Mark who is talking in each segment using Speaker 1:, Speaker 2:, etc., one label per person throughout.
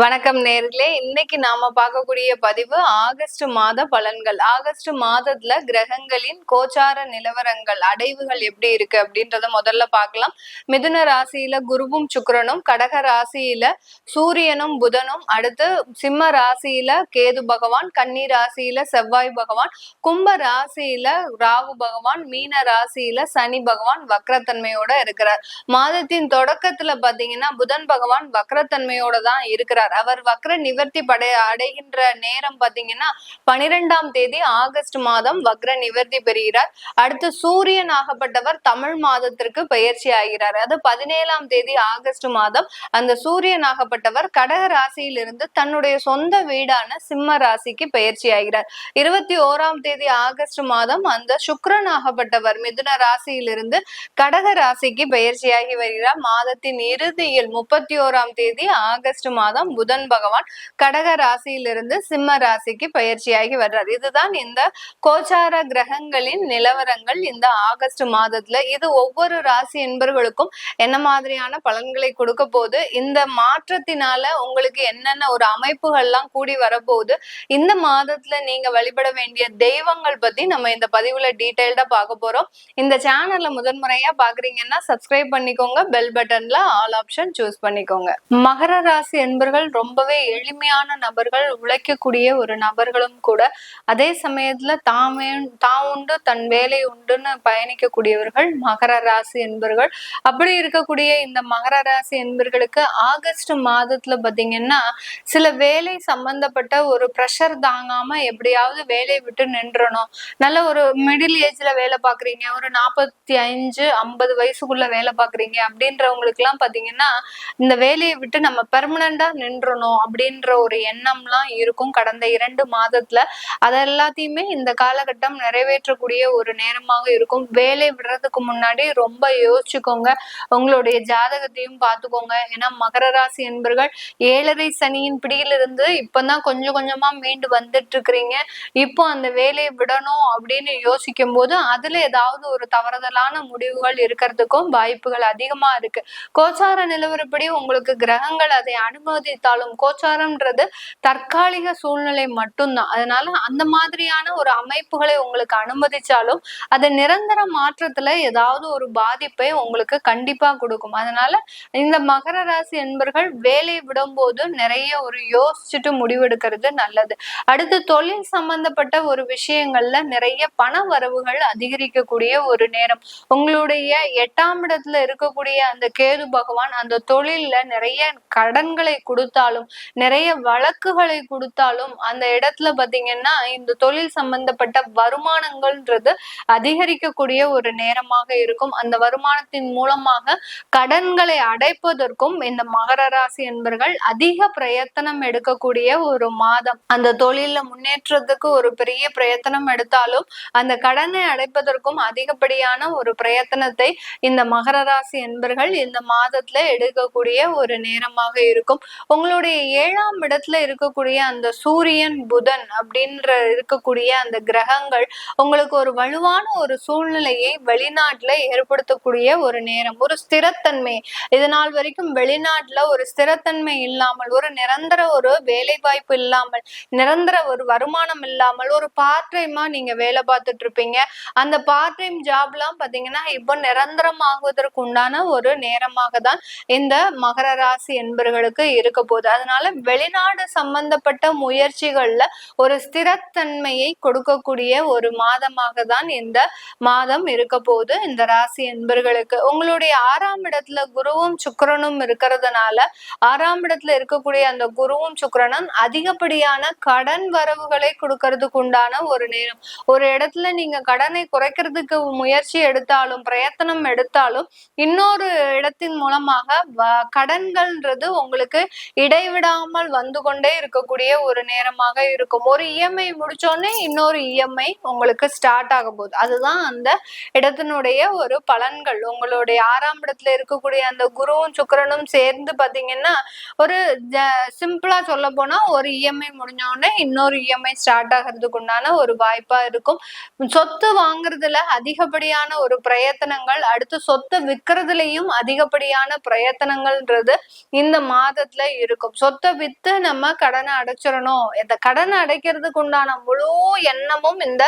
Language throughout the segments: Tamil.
Speaker 1: வணக்கம் நேர்களே. இன்னைக்கு நாம பார்க்கக்கூடிய பதிவு ஆகஸ்ட் மாத பலன்கள். ஆகஸ்ட் மாதத்துல கிரகங்களின் கோச்சார நிலவரங்கள் அடைவுகள் எப்படி இருக்கு அப்படின்றத முதல்ல பார்க்கலாம். மிதுன ராசியில குருவும் சுக்கிரனும் கடக ராசியில சூரியனும் புதனும் அடுத்து சிம்ம ராசியில கேது பகவான் கன்னி ராசியில செவ்வாய் பகவான் கும்ப ராசியில ராகு பகவான் மீன ராசியில சனி பகவான் வக்ரத்தன்மையோட இருக்கிறார். மாதத்தின் தொடக்கத்துல பாத்தீங்கன்னா புதன் பகவான் வக்ரத்தன்மையோட தான் இருக்கிறார். அவர் வக்ர நிவர்த்தி படை அடைகின்ற நேரம் பாத்தீங்கன்னா பனிரெண்டாம் தேதி ஆகஸ்ட் மாதம் வக்ர நிவர்த்தி பெறுகிறார். அடுத்து சூரியன் ஆகப்பட்டவர் தமிழ் மாதத்திற்கு பயிற்சி ஆகிறார். அது பதினேழாம் தேதி ஆகஸ்ட் மாதம் அந்த சூரியன் ஆகப்பட்டவர் கடக ராசியிலிருந்து தன்னுடைய சொந்த வீடான சிம்ம ராசிக்கு பயிற்சி ஆகிறார். இருபத்தி ஓராம் தேதி ஆகஸ்ட் மாதம் அந்த சுக்ரன் ஆகப்பட்டவர் மிதுன ராசியிலிருந்து கடக ராசிக்கு பயிற்சியாகி வருகிறார். மாதத்தின் இறுதியில் முப்பத்தி ஓராம் தேதி ஆகஸ்ட் மாதம் புதன் பகவான் கடக ராசியிலிருந்து சிம்ம ராசிக்கு பயிற்சியாகி வர்றார். இதுதான் இந்த கோச்சார கிரகங்களின் நிலவரங்கள் இந்த ஆகஸ்ட் மாதத்துல. இது ஒவ்வொரு ராசி என்பர்களுக்கும் என்ன மாதிரியான பலன்களை கொடுக்க போது இந்த மாற்றத்தினால உங்களுக்கு என்னென்ன ஒரு அமைப்புகள்லாம் கூடி வரப்போகுது? இந்த மாதத்துல நீங்க வழிபட வேண்டிய தெய்வங்கள் பத்தி நம்ம இந்த பதிவுல டீட்டெயில்டா பார்க்க போறோம். இந்த சேனல்ல முதன்முறையா பாக்குறீங்கன்னா சப்ஸ்கிரைப் பண்ணிக்கோங்க. பெல் பட்டன்ல ஆல் ஆப்ஷன் சூஸ் பண்ணிக்கோங்க. மகர ராசி என்பர்கள் ரொம்பவே எளிமையான நபர்கள் உழைக்கக்கூடிய ஒரு நபர்களும் கூட அதே சமயத்துல தாமே தான் உண்டு தன் வேலை உண்டுன்னு பயணிக்கக்கூடியவர்கள் மகர ராசி என்பர்கள். அப்படி இருக்கக்கூடிய இந்த மகர ராசி என்பர்களுக்கு ஆகஸ்ட் மாதத்துல பாத்தீங்கன்னா சில வேலை சம்பந்தப்பட்ட ஒரு ப்ரெஷர் தாங்காம எப்படியாவது வேலையை விட்டு நின்றணும். நல்ல ஒரு மிடில் ஏஜ்ல வேலை பாக்குறீங்க ஒரு நாற்பத்தி அஞ்சு ஐம்பது வயசுக்குள்ள வேலை பாக்குறீங்க அப்படின்றவங்களுக்கு எல்லாம் பாத்தீங்கன்னா இந்த வேலையை விட்டு நம்ம பெர்மனண்டா நின்றணும் அப்படின்ற ஒரு எண்ணம்லாம் இருக்கும் கடந்த இரண்டு மாதத்துல. அத எல்லாத்தையுமே இந்த காலகட்டம் நிறைவேற்றக்கூடிய ஒரு நேரமாக இருக்கும். வேலை விடுறதுக்கு முன்னாடி ரொம்ப யோசிச்சுக்கோங்க. உங்களுடைய ஜாதகத்தையும் பார்த்துக்கோங்க. ஏன்னா மகர ராசி என்பர்கள் ஏழரை சனியின் பிடியிலிருந்து இப்பதான் கொஞ்சம் கொஞ்சமா மீண்டு வந்துட்டு இருக்கிறீங்க இப்போ அந்த வேலையை விடணும் அப்படின்னு யோசிக்கும் போது அதுல ஏதாவது ஒரு தவறுதலான முடிவுகள் இருக்கிறதுக்கும் வாய்ப்புகள் அதிகமா இருக்கு. கோச்சார நிலவரப்படி உங்களுக்கு கிரகங்கள் அதை அனுமதி அளித்தாலும் கோச்சாரம்ன்றது தற்காலிக சூழ்நிலை மட்டும்தான். அதனால அந்த மாதிரியான ஒரு அமைப்புகளை உங்களுக்கு அனுமதிச்சாலும் அது நிரந்தர மாற்றத்துல ஏதாவது ஒரு பாதிப்பை உங்களுக்கு கண்டிப்பா கொடுக்கும். அதனால இந்த மகர ராசி என்பர்கள் வேலை விடும்போது நிறைய ஒரு யோசிச்சுட்டு முடிவெடுக்கிறது நல்லது. அடுத்து தொழில் சம்பந்தப்பட்ட ஒரு விஷயங்கள்ல நிறைய பண வரவுகள் அதிகரிக்கக்கூடிய ஒரு நேரம். உங்களுடைய எட்டாம் இடத்துல இருக்கக்கூடிய அந்த கேது பகவான் அந்த தொழில்ல நிறைய கடன்களை கொடுத்து கொடுத்தாலும் நிறைய வழக்குகளை கொடுத்தாலும் அந்த இடத்துல பாத்தீங்கன்னா இந்த தொழில் சம்பந்தப்பட்ட வருமானங்கள்ன்றது அதிகரிக்கக்கூடிய ஒரு நேரமாக இருக்கும். அந்த வருமானத்தின் மூலமாக கடன்களை அடைப்பதற்கும் இந்த மகர ராசி என்பர்கள் அதிக பிரயத்தனம் எடுக்கக்கூடிய ஒரு மாதம். அந்த தொழில முன்னேற்றத்துக்கு ஒரு பெரிய பிரயத்தனம் எடுத்தாலும் அந்த கடனை அடைப்பதற்கும் அதிகப்படியான ஒரு பிரயத்தனத்தை இந்த மகர ராசி என்பர்கள் இந்த மாதத்துல எடுக்கக்கூடிய ஒரு நேரமாக இருக்கும். உங்களுடைய ஏழாம் இடத்துல இருக்கக்கூடிய அந்த சூரியன் புதன் அப்படின்ற இருக்கக்கூடிய அந்த கிரகங்கள் உங்களுக்கு ஒரு வலுவான ஒரு சூழ்நிலையை வெளிநாட்டுல ஏற்படுத்தக்கூடிய ஒரு நேரம் ஒரு ஸ்திரத்தன்மை. இது நாள் வரைக்கும் வெளிநாட்டுல ஒரு ஸ்திரத்தன்மை இல்லாமல் ஒரு நிரந்தர ஒரு வேலை வாய்ப்பு இல்லாமல் நிரந்தர ஒரு வருமானம் இல்லாமல் ஒரு பார்ட் டைமா நீங்க வேலை பார்த்துட்டு இருப்பீங்க. அந்த பார்ட் டைம் ஜாப்லாம் பாத்தீங்கன்னா இப்போ நிரந்தரமாகுவதற்கு உண்டான ஒரு நேரமாக தான் இந்த மகர ராசி என்பவர்களுக்கு இருக்க போகுது. அதனால வெளிநாடு சம்பந்தப்பட்ட முயற்சிகள்ல ஒரு ஸ்திரத்தன்மையை கொடுக்கக்கூடிய ஒரு மாதமாக தான் இந்த மாதம் இருக்க போகுது. இந்த ராசி என்பர்களுக்கு. உங்களுடைய ஆறாம் இடத்துல குருவும் சுக்கிரனும் இருக்கிறதுனால ஆறாம் இடத்துல இருக்கக்கூடிய அந்த குருவும் சுக்கரனும் அதிகப்படியான கடன் வரவுகளை கொடுக்கறதுக்கு உண்டான ஒரு நேரம். ஒரு இடத்துல நீங்க கடனை குறைக்கிறதுக்கு முயற்சி எடுத்தாலும் பிரயத்தனம் எடுத்தாலும் இன்னொரு இடத்தின் மூலமாக கடன்கள்ன்றது உங்களுக்கு இடைவிடாமல் வந்து கொண்டே இருக்கக்கூடிய ஒரு நேரமாக இருக்கும். ஒரு இஎம்ஐ முடிச்சோடனே இன்னொரு இஎம்ஐ உங்களுக்கு ஸ்டார்ட் ஆக போகுது. அதுதான் அந்த இடத்தினுடைய ஒரு பலன்கள். உங்களுடைய ஆறாம் இடத்துல இருக்கக்கூடிய அந்த குருவும் சுக்கரனும் சேர்ந்து பாத்தீங்கன்னா ஒரு சிம்பிளா சொல்ல போனா ஒரு இஎம்ஐ முடிஞ்சோடனே இன்னொரு இஎம்ஐ ஸ்டார்ட் ஆகிறதுக்கு உண்டான ஒரு வாய்ப்பா இருக்கும். சொத்து வாங்குறதுல அதிகப்படியான ஒரு பிரயத்தனங்கள் அடுத்து சொத்தை விற்கிறதுலயும் அதிகப்படியான பிரயத்தனங்கள்ன்றது இந்த மாதத்துல இருக்கும் சொத்தை வித்து நம்ம கடனை அடைச்சிடணும். இந்த கடனை அடைக்கிறதுக்கு உண்டான முழு எண்ணமும் இந்த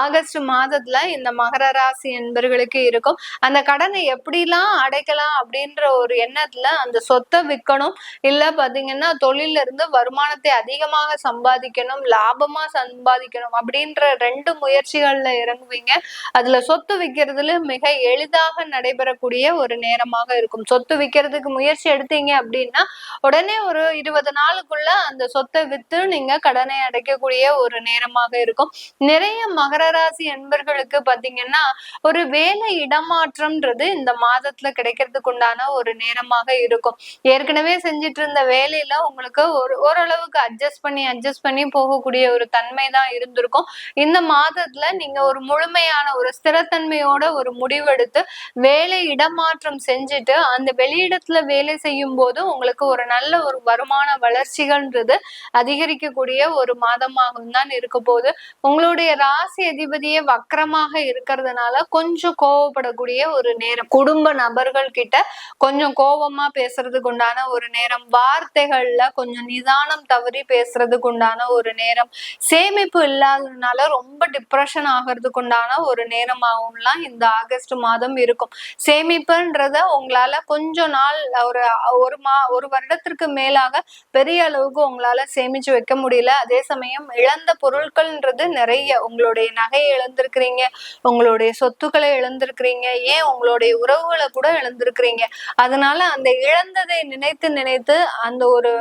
Speaker 1: ஆகஸ்ட் மாதத்துல இந்த மகர ராசி என்பர்களுக்கு இருக்கும். அந்த கடனை எப்படிலாம் அடைக்கலாம் அப்படின்ற ஒரு எண்ணத்துல அந்த சொத்தை விற்கணும். இல்ல பாத்தீங்கன்னா தொழில இருந்து வருமானத்தை அதிகமாக சம்பாதிக்கணும் லாபமா சம்பாதிக்கணும் அப்படின்ற ரெண்டு முயற்சிகள்ல இறங்குவீங்க. அதுல சொத்து விற்கிறதுல மிக எளிதாக நடைபெறக்கூடிய ஒரு நேரமாக இருக்கும். சொத்து விற்கிறதுக்கு முயற்சி எடுத்தீங்க அப்படின்னா உடனே ஒரு இருபது நாளுக்குள்ள அந்த சொத்தை வித்து நீங்க கடனை அடைக்கக்கூடிய ஒரு நேரமாக இருக்கும். நிறைய மகர ராசி என்பர்களுக்கு பாத்தீங்கன்னா ஒரு வேலை இடமாற்றம்ன்றது இந்த மாதத்துல கிடைக்கிறதுக்கு உண்டான ஒரு நேரமாக இருக்கும். ஏற்கனவே செஞ்சிட்டு இருந்த வேலையில உங்களுக்கு ஒரு ஓரளவுக்கு அட்ஜஸ்ட் பண்ணி அட்ஜஸ்ட் பண்ணி போகக்கூடிய ஒரு தன்மை தான் இருந்திருக்கும். இந்த மாதத்துல நீங்க ஒரு முழுமையான ஒரு ஸ்திரத்தன்மையோட ஒரு முடிவெடுத்து வேலை இடமாற்றம் செஞ்சுட்டு அந்த வெளியிடத்துல வேலை செய்யும் போது உங்களுக்கு ஒரு நல்ல ஒரு வருமான வளர்ச்சிகள்ன்றது அதிகரிக்கக்கூடிய ஒரு மாதமாகவும் தான் இருக்க போகுது. உங்களுடைய ராசி அதிபதியே வக்கரமாக இருக்கிறதுனால கொஞ்சம் கோவப்படக்கூடிய ஒரு நேரம் குடும்ப நபர்கள் கிட்ட கொஞ்சம் கோபமா பேசுறதுக்கு உண்டான ஒரு நேரம் வார்த்தைகள்ல கொஞ்சம் நிதானம் தவறி பேசுறதுக்கு உண்டான ஒரு நேரம் சேமிப்பு இல்லாததுனால ரொம்ப டிப்ரெஷன் ஆகிறதுக்கு உண்டான ஒரு நேரமாகவும்லாம் இந்த ஆகஸ்ட் மாதம் இருக்கும். சேமிப்புன்றத உங்களால கொஞ்ச நாள் ஒரு ஒரு மா ஒரு வருடத்திற்கு மேலாக பெரிய அளவுக்கு உங்களால சேமிச்சு வைக்க முடியல. அதே சமயம் இழந்த பொருட்கள்ன்றது நிறைய உங்களுடைய நகையை இழந்திருக்கிறீங்க உங்களுடைய சொத்துக்களை இழந்திருக்கிறீங்க ஏன் உங்களுடைய உறவுகளை கூட இழந்திருக்கிறீங்க. அதனால அந்த இழந்ததை நினைத்து நினைத்து அந்த ஒரு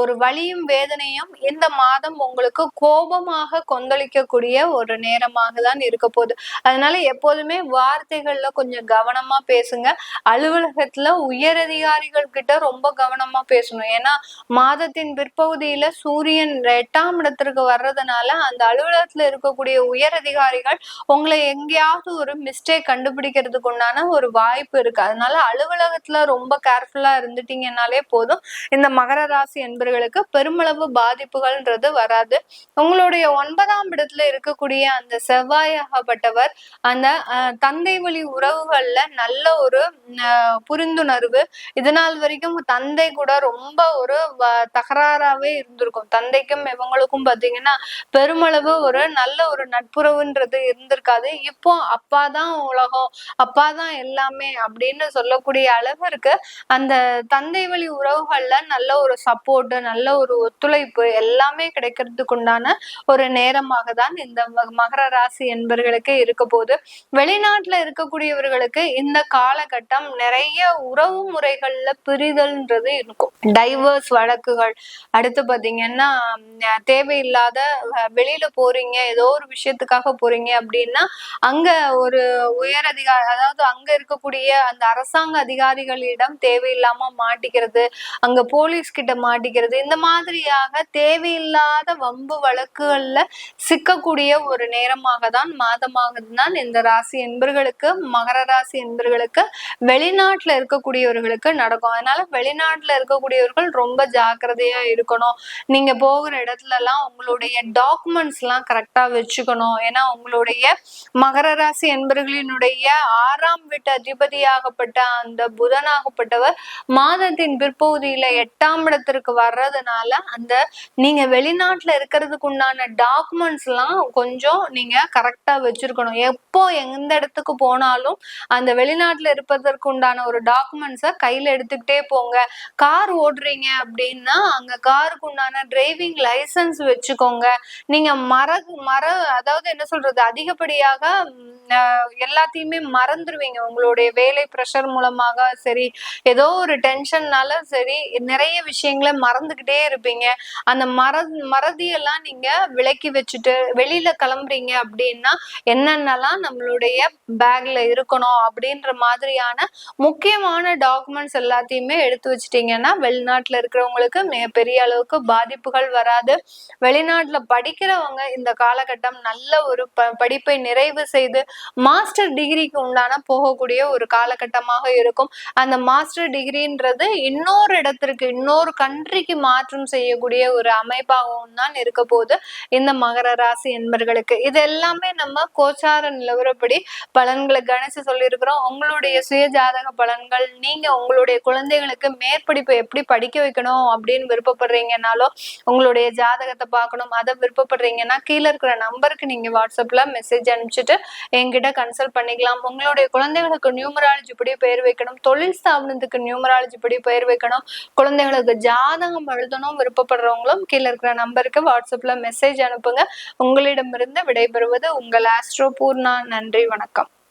Speaker 1: ஒரு வழியும் வேதனையும் இந்த மாதம் உங்களுக்கு கோபமாக கொந்தளிக்கக்கூடிய ஒரு நேரமாக தான் இருக்க போகுது. அதனால எப்போதுமே வார்த்தைகள்ல கொஞ்சம் கவனமா பேசுங்க. அலுவலகத்துல உயரதிகாரிகள் கிட்ட ரொம்ப கவனமா பேசணும். ஏன்னா மாதத்தின் பிற்பகுதியில சூரியன் எட்டாம் இடத்திற்கு வர்றதுனால அந்த அலுவலகத்துல இருக்கக்கூடிய உயர் அதிகாரிகள் உங்களை எங்கேயாவது ஒரு மிஸ்டேக் கண்டுபிடிக்கிறதுக்கு உண்டான ஒரு வாய்ப்பு இருக்கு. அதனால அலுவலகத்துல ரொம்ப கேர்ஃபுல்லா இருந்துட்டீங்கன்னாலே போதும். இந்த மகர ராசி என்பர்களுக்கு பெருமளவு பாதிப்புகள்ன்றது வராது. உங்களுடைய ஒன்பதாம் இடத்துல இருக்கக்கூடிய அந்த செவ்வாயாகப்பட்டவர் அந்த தந்தை வழி உறவுகள்ல நல்ல ஒரு புரிந்துணர்வு. இதனால் வரைக்கும் தந்தை கூட ரொம்ப ரொம்ப ஒரு தகராறாவே இருந்திருக்கும். தந்தைக்கும் இவங்களுக்கும் பாத்தீங்கன்னா பெருமளவு ஒரு நல்ல ஒரு நட்புறவுன்றது இருந்திருக்காது. இப்போ அப்பா தான் உலகம் அப்பா தான் எல்லாமே அப்படின்னு சொல்லக்கூடிய அளவிற்கு அந்த தந்தை வழி உறவுகள்ல நல்ல ஒரு சப்போர்ட் நல்ல ஒரு ஒத்துழைப்பு எல்லாமே கிடைக்கிறதுக்கு உண்டான ஒரு நேரமாக தான் இந்த மகர ராசி என்பர்களுக்கு இருக்க போது வெளிநாட்டுல இருக்கக்கூடியவர்களுக்கு இந்த காலகட்டம் நிறைய உறவு முறைகள்ல பிரிதல்ன்றது இருக்கும். டைவர்ஸ் வழக்குகள். அடுத்து பாத்தீங்கன்னா தேவையில்லாத வெளியில போறீங்க ஏதோ ஒரு விஷயத்துக்காக போறீங்க அப்படின்னா அங்க ஒரு உயர் அதிகாரி அதாவது அங்க இருக்கக்கூடிய அந்த அரசாங்க அதிகாரிகளிடம் தேவையில்லாம மாட்டிக்கிறது அங்க போலீஸ் கிட்ட மாட்டிக்கிறது இந்த மாதிரியாக தேவையில்லாத வம்பு வழக்குகள்ல சிக்கக்கூடிய ஒரு நேரமாக தான் மாதமாக தான் இந்த ராசி என்பர்களுக்கு மகர ராசி என்பர்களுக்கு வெளிநாட்டுல இருக்கக்கூடியவர்களுக்கு நடக்கும். அதனால வெளிநாட்டுல இருக்கக்கூடியவர்கள் ரொம்ப ஜாக்கிரதையா இருக்கணும். நீங்க போகிற இடத்துல எல்லாம் உங்களுடைய டாக்குமெண்ட்ஸ் எல்லாம் கரெக்டா வச்சுக்கணும். ஏன்னா உங்களுடைய மகர ராசி என்பர்களினுடைய ஆறாம் வீட்டு அதிபதியாகப்பட்ட அந்த புதனாகப்பட்டவர் மாதத்தின் பிற்பகுதியில எட்டாம் இடத்திற்கு வர்றதுனால அந்த நீங்க வெளிநாட்டுல இருக்கிறதுக்கு உண்டான டாக்குமெண்ட்ஸ் எல்லாம் கொஞ்சம் நீங்க கரெக்டா வச்சிருக்கணும். எப்போ எந்த இடத்துக்கு போனாலும் அந்த வெளிநாட்டுல இருப்பதற்கு உண்டான ஒரு டாக்குமெண்ட்ஸை கையில எடுத்துக்கிட்டே போங்க. கார் ஓடுறீங்க அப்படின்னா அங்க காருக்கு உண்டான டிரைவிங் லைசன்ஸ் வச்சுக்கோங்க. நீங்க மர மர அதாவது என்ன சொல்றது அதிகப்படியாக எல்லாத்தையுமே மறந்துடுவீங்க உங்களுடைய வேலை ப்ரெஷர் மூலமாக சரி ஏதோ ஒரு டென்ஷன்னால சரி நிறைய விஷயங்களை மறந்துகிட்டே இருப்பீங்க. அந்த மற மறதியெல்லாம் நீங்க விலக்கி வச்சுட்டு வெளியில கிளம்புறீங்க அப்படின்னா என்னென்னலாம் நம்மளுடைய பேக்ல இருக்கணும் அப்படின்ற மாதிரியான முக்கியமான டாக்குமெண்ட்ஸ் எல்லாத்தையுமே எடுத்து வச்சுட்டீங்கன்னா வெளிநாட்டுல இருக்கிறவங்களுக்கு மிகப்பெரிய அளவுக்கு பாதிப்புகள் வராது. வெளிநாட்டுல படிக்கிறவங்க இந்த காலகட்டம் நல்ல ஒரு படிப்பை நிறைவு செய்து மாஸ்டர் டிகிரிக்கு உண்டான போகக்கூடிய ஒரு காலகட்டமாக இருக்கும். அந்த மாஸ்டர் டிகிரின்றது இன்னொரு இடத்திற்கு இன்னொரு கண்ட்ரிக்கு மாற்றம் செய்யக்கூடிய ஒரு அமைப்பாகவும் தான் இருக்க போது இந்த மகர ராசி என்பர்களுக்கு. இது எல்லாமே நம்ம கோச்சார நிலவரப்படி பலன்களை கணிச்சு சொல்லியிருக்கிறோம். உங்களுடைய சுய ஜாதக பலன்கள் நீங்க உங்களுடைய குழந்தைகளுக்கு மேற்படிப்பு எப்படி படிக்க வைக்கணும் அப்படின்னு விருப்பப்படுறீங்கனாலோ உங்களுடைய ஜாதகத்தை பார்க்கணும் அதை விருப்பப்படுறீங்கன்னா கீழே இருக்கிற நம்பருக்கு நீங்க வாட்ஸ்அப்ல மெசேஜ் அனுப்பிச்சிட்டு எங்கிட்ட கன்சல்ட் பண்ணிக்கலாம். உங்களுடைய குழந்தைகளுக்கு நியூமராலஜி படி பெயர் வைக்கணும். தொழில் ஸ்தாபனத்துக்கு நியூமராலஜி படி பெயர் வைக்கணும். குழந்தைகளுக்கு ஜாதகம் எழுதணும் விருப்பப்படுறவங்களும் கீழே இருக்கிற நம்பருக்கு வாட்ஸ்அப்ல மெசேஜ் அனுப்புங்க. உங்களிடமிருந்து விடைபெறுவது உங்கள் ஆஸ்ட்ரோ பூர்ணா. நன்றி வணக்கம்.